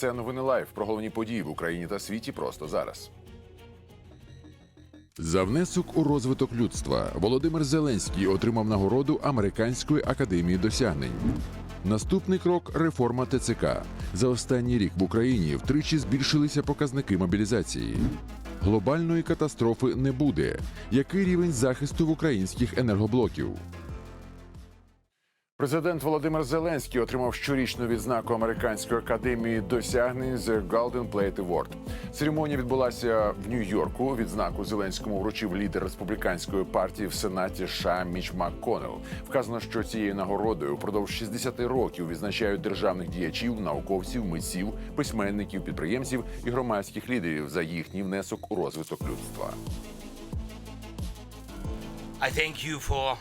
Це новини лайв про головні події в Україні та світі просто зараз. За внесок у розвиток людства Володимир Зеленський отримав нагороду Американської академії досягнень. Наступний крок реформа ТЦК. За останній рік в Україні втричі збільшилися показники мобілізації. Глобальної катастрофи не буде. Який рівень захисту в українських енергоблоків? Президент Володимир Зеленський отримав щорічну відзнаку американської академії досягнень The Golden Plate Award. Церемонія відбулася в Нью-Йорку. Відзнаку Зеленському вручив лідер республіканської партії в сенаті США Міч МакКоннелл. Вказано, що цією нагородою впродовж 60 років відзначають державних діячів, науковців, митців, письменників, підприємців і громадських лідерів за їхній внесок у розвиток людства. I thank you for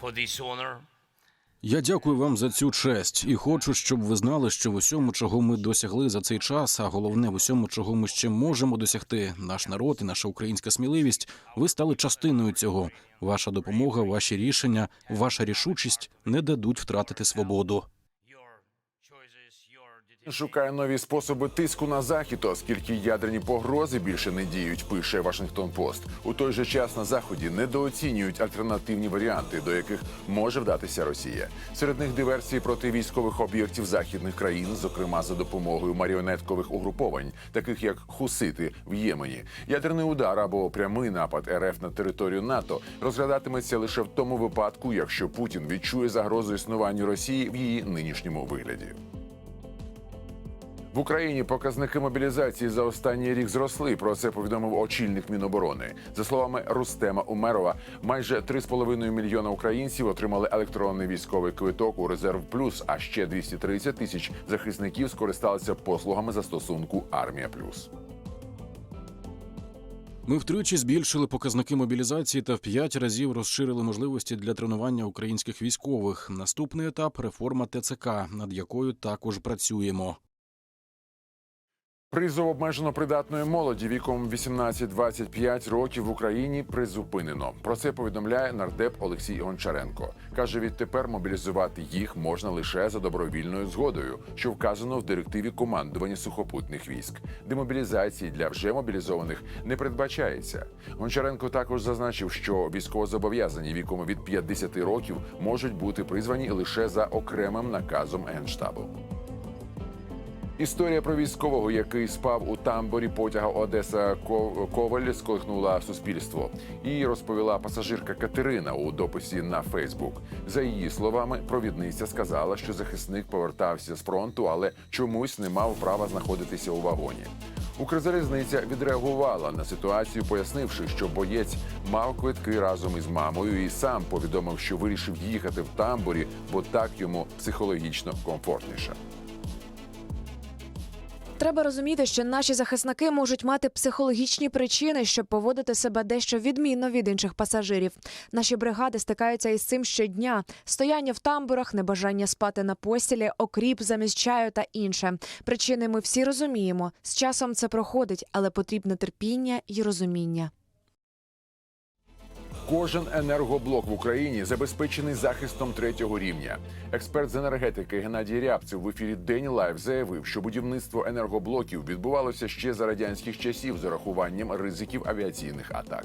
for this honor. Я дякую вам за цю честь і хочу, щоб ви знали, що в усьому, чого ми досягли за цей час, а головне в усьому, чого ми ще можемо досягти, наш народ і наша українська сміливість, ви стали частиною цього. Ваша допомога, ваші рішення, ваша рішучість не дадуть втратити свободу. Шукає нові способи тиску на захід, оскільки ядерні погрози більше не діють. Пише Вашингтон Пост. У той же час на заході недооцінюють альтернативні варіанти, до яких може вдатися Росія. Серед них диверсії проти військових об'єктів західних країн, зокрема за допомогою маріонеткових угруповань, таких як Хусити в Ємені. Ядерний удар або прямий напад РФ на територію НАТО розглядатиметься лише в тому випадку, якщо Путін відчує загрозу існуванню Росії в її нинішньому вигляді. В Україні показники мобілізації за останній рік зросли. Про це повідомив очільник Міноборони. За словами Рустема Умерова, майже 3,5 мільйона українців отримали електронний військовий квиток у резерв плюс. А ще 230 тисяч захисників скористалися послугами застосунку Армія Плюс. Ми втричі збільшили показники мобілізації та в п'ять разів розширили можливості для тренування українських військових. Наступний етап реформа ТЦК, над якою також працюємо. Призов обмежено придатної молоді віком 18-25 років в Україні призупинено. Про це повідомляє нардеп Олексій Гончаренко. каже, відтепер мобілізувати їх можна лише за добровільною згодою, що вказано в директиві командування сухопутних військ. Демобілізації для вже мобілізованих не передбачається. Гончаренко також зазначив, що військовозобов'язані віком від 50 років можуть бути призвані лише за окремим наказом генштабу. Історія про військового, який спав у тамборі потяга Одеса Коваль, сколихнула суспільство. Її розповіла пасажирка Катерина у дописі на Фейсбук. За її словами, провідниця сказала, що захисник повертався з фронту, але чомусь не мав права знаходитися у вагоні. Укрзалізниця відреагувала на ситуацію, пояснивши, що боєць мав квитки разом із мамою і сам повідомив, що вирішив їхати в тамборі, бо так йому психологічно комфортніше. Треба розуміти, що наші захисники можуть мати психологічні причини, щоб поводити себе дещо відмінно від інших пасажирів. Наші бригади стикаються із цим щодня: стояння в тамбурах, небажання спати на постілі, окріп замість чаю та інше. Причини ми всі розуміємо. З часом це проходить, але потрібне терпіння і розуміння. Кожен енергоблок в Україні забезпечений захистом третього рівня. Експерт з енергетики Геннадій Рябцев в ефірі День Лайв заявив, що будівництво енергоблоків відбувалося ще за радянських часів з урахуванням ризиків авіаційних атак.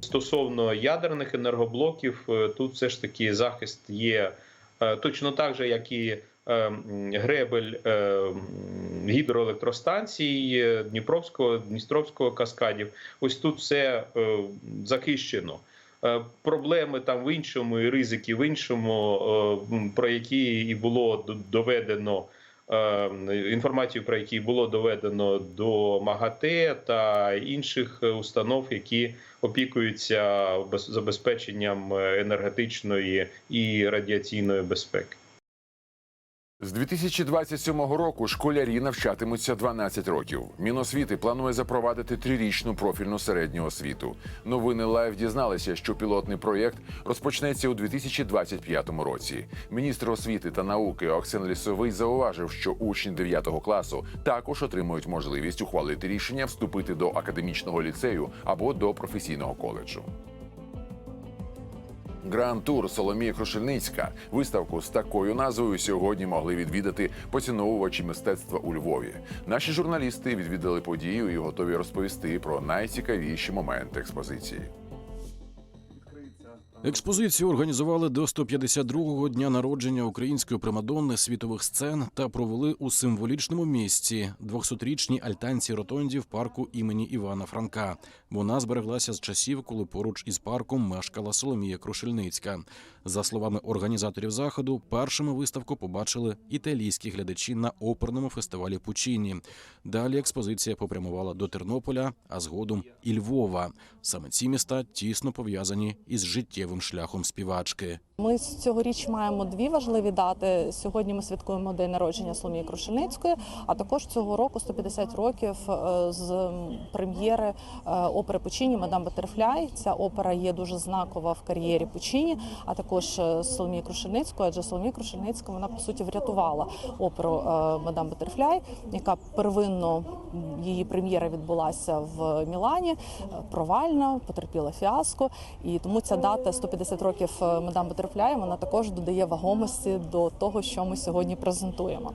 Стосовно ядерних енергоблоків, е, тут все ж таки захист є е, точно так же, як і гребель е, гідроелектростанцій е, Дніпровського, Дністровського каскадів. Ось тут все е, захищено. Е, Проблеми там в іншому і ризики в іншому, е, про які і було доведено е, інформацію, про які було доведено до МАГАТЕ та інших е, установ, які опікуються забезпеченням е, енергетичної і радіаційної безпеки. З 2027 року школярі навчатимуться 12 років. Міносвіти планує запровадити трирічну профільну середню освіту. Новини Лайв дізналися, що пілотний проєкт розпочнеться у 2025 році. Міністр освіти та науки Оксен Лісовий зауважив, що учні 9 класу також отримують можливість ухвалити рішення вступити до академічного ліцею або до професійного коледжу. Гранд тур Соломія Крушельницька. Виставку з такою назвою сьогодні могли відвідати поціновувачі мистецтва у Львові. Наші журналісти відвідали подію і готові розповісти про найцікавіші моменти експозиції. Експозицію організували до 152-го дня народження української примадонни світових сцен та провели у символічному місці 200-річній альтанці ротонді в парку імені Івана Франка. Вона збереглася з часів, коли поруч із парком мешкала Соломія Крушельницька. За словами організаторів заходу, першими виставку побачили італійські глядачі на оперному фестивалі Пучіні. Далі експозиція попрямувала до Тернополя, а згодом і Львова. Саме ці міста тісно пов'язані із життєвим шляхом співачки. Ми цьогоріч маємо дві важливі дати. Сьогодні ми святкуємо день народження Соломії Крушеницької, а також цього року 150 років е, з прем'єри е, опери Пучині Мадам Батерфляй. Ця опера є дуже знакова в кар'єрі Пучині, а також е, Соломії Крушеницької, адже Соломія Крушеницька вона по суті врятувала оперу Мадам Батерфляй, яка первинно її прем'єра відбулася в Мілані, провальна, потерпіла фіаско. І тому ця дата 150 років Мадам Батерфляй, вона також додає вагомості до того, що ми сьогодні презентуємо.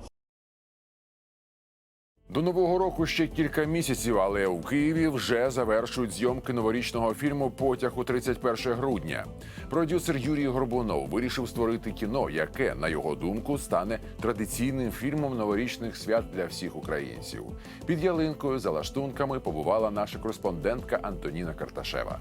До нового року ще кілька місяців, але у Києві вже завершують зйомки новорічного фільму Потяг у 31 грудня. Продюсер Юрій Горбунов вирішив створити кіно, яке, на його думку, стане традиційним фільмом новорічних свят для всіх українців. Під ялинкою за лаштунками побувала наша кореспондентка Антоніна Карташева.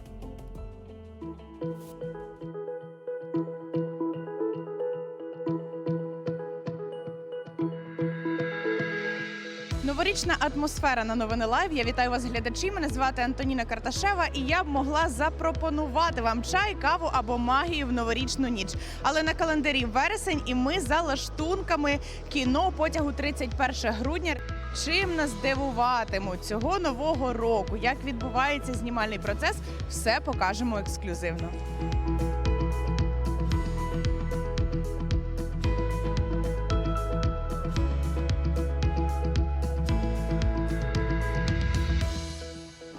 Новорічна атмосфера на новини Лайв. Я вітаю вас, глядачі. Мене звати Антоніна Карташева, і я б могла запропонувати вам чай, каву або магію в новорічну ніч. Але на календарі вересень, і ми за лаштунками кіно потягу 31 грудня. Чим нас дивуватимуть цього нового року? Як відбувається знімальний процес? Все покажемо ексклюзивно.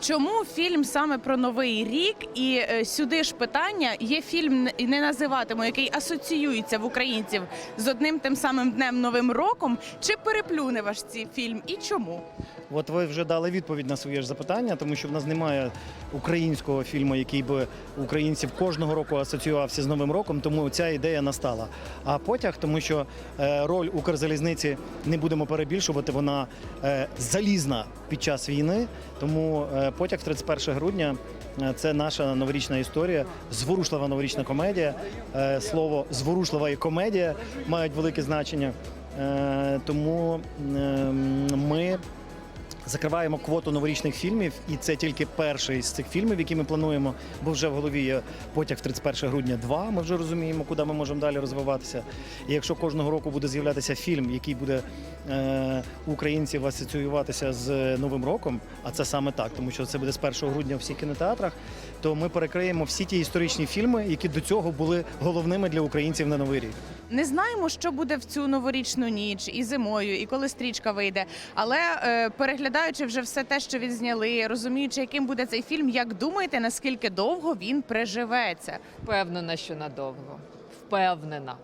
Чому фільм саме про новий рік? І е, сюди ж питання є фільм не називатиму, який асоціюється в українців з одним тим самим днем новим роком. Чи переплюне ваш цей фільм і чому? От ви вже дали відповідь на своє ж запитання, тому що в нас немає українського фільму, який би українців кожного року асоціювався з Новим роком, тому ця ідея настала. А потяг, тому що е, роль Укрзалізниці не будемо перебільшувати, вона е, залізна під час війни. Тому е, потяг 31 грудня. Це наша новорічна історія, зворушлива новорічна комедія. Слово зворушлива і комедія мають велике значення. Тому ем, ми Закриваємо квоту новорічних фільмів, і це тільки перший з цих фільмів, які ми плануємо. Бо вже в голові є потяг 31 грудня 2, Ми вже розуміємо, куди ми можемо далі розвиватися. І якщо кожного року буде з'являтися фільм, який буде е, українців асоціюватися з Новим роком, а це саме так, тому що це буде з 1 грудня у всіх кінотеатрах, то ми перекриємо всі ті історичні фільми, які до цього були головними для українців на новий рік. Не знаємо, що буде в цю новорічну ніч і зимою, і коли стрічка вийде. Але е, переглядаючи вже все те, що відзняли, розуміючи, яким буде цей фільм, як думаєте, наскільки довго він приживеться? Впевнена, що надовго. Впевнена.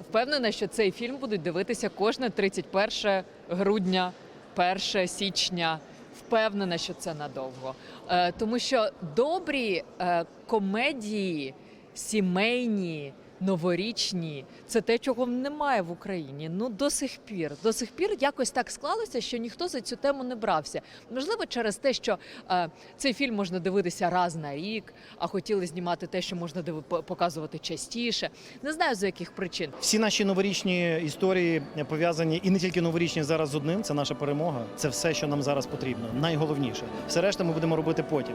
Впевнена, що цей фільм будуть дивитися кожне 31 грудня, 1 січня. Впевнена, що це надовго. Е, тому що добрі е, комедії, сімейні, новорічні це те, чого немає в Україні. Ну до сих пір. До сих пір якось так склалося, що ніхто за цю тему не брався. Можливо, через те, що е, цей фільм можна дивитися раз на рік, а хотіли знімати те, що можна диви- по- показувати частіше. Не знаю з яких причин. Всі наші новорічні історії пов'язані і не тільки новорічні зараз з одним. Це наша перемога. Це все, що нам зараз потрібно. Найголовніше. Все решта ми будемо робити потім.